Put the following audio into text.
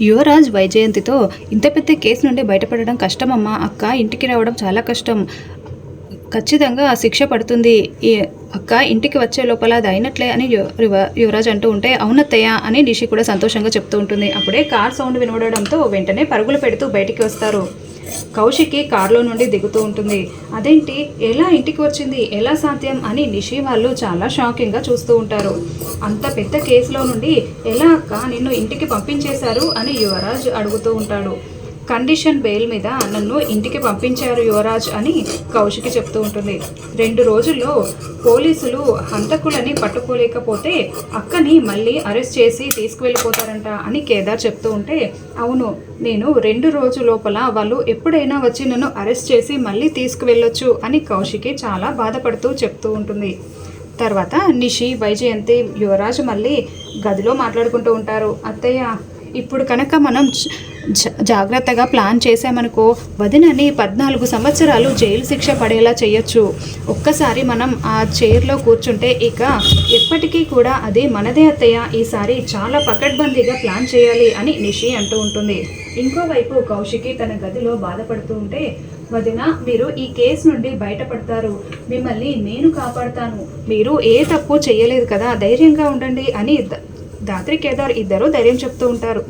యువరాజ్ వైజయంతితో ఇంత పెద్ద కేసు నుండి బయటపడడం కష్టమమ్మా అక్క ఇంటికి రావడం చాలా కష్టం. ఖచ్చితంగా శిక్ష పడుతుంది. ఈ అక్క ఇంటికి వచ్చే లోపల అది అయినట్లే అని యు- యువ- యువరాజ్ అంటూ ఉంటే అవునత్తయ్య అని నిషి కూడా సంతోషంగా చెప్తూ ఉంటుంది. అప్పుడే కార్ సౌండ్ వినబడడంతో వెంటనే పరుగులు పెడుతూ బయటికి వస్తారు. కౌశికి కారులో నుండి దిగుతూ ఉంటుంది. అదేంటి? ఎలా ఇంటికి వచ్చింది? ఎలా సాధ్యం? అని నిషి వాళ్ళు చాలా షాకింగ్గా చూస్తూ ఉంటారు. అంత పెద్ద కేసులో నుండి ఎలా అక్క? నిన్ను ఇంటికి పంపించేశారు? అని యువరాజ్ అడుగుతూ ఉంటాడు. కండిషన్ బెయిల్ మీద నన్ను ఇంటికి పంపించారు యువరాజ్ అని కౌశికి చెప్తూ ఉంటుంది. రెండు రోజుల్లో పోలీసులు హంతకులని పట్టుకోలేకపోతే అక్కని మళ్ళీ అరెస్ట్ చేసి తీసుకువెళ్ళిపోతారంట అని కేదార్ చెప్తూ ఉంటే అవును నేను రెండు రోజు లోపల వాళ్ళు ఎప్పుడైనా వచ్చి నన్ను అరెస్ట్ చేసి మళ్ళీ తీసుకువెళ్ళొచ్చు అని కౌశికి చాలా బాధపడుతూ చెప్తూ ఉంటుంది. తర్వాత నిషి వైజయంతి యువరాజ్ మళ్ళీ గదిలో మాట్లాడుకుంటూ ఉంటారు. అత్తయ్య ఇప్పుడు కనుక మనం జాగ్రత్తగా ప్లాన్ చేసామనుకో వదినని పద్నాలుగు సంవత్సరాలు జైలు శిక్ష పడేలా చేయొచ్చు. ఒక్కసారి మనం ఆ చైర్లో కూర్చుంటే ఇక ఎప్పటికీ కూడా అది మనదే అత్తయ్య. ఈసారి చాలా పకడ్బందీగా ప్లాన్ చేయాలి అని నిషి అంటూ ఉంటుంది. ఇంకోవైపు కౌశికి తన గదిలో బాధపడుతూ ఉంటే వదిన మీరు ఈ కేసు నుండి బయటపడతారు. మిమ్మల్ని నేను కాపాడుతాను. మీరు ఏ తప్పు చేయలేదు కదా ధైర్యంగా ఉండండి అని దాత్రి కేదార్ ఇద్దరు ధైర్యం చెప్తూ ఉంటారు.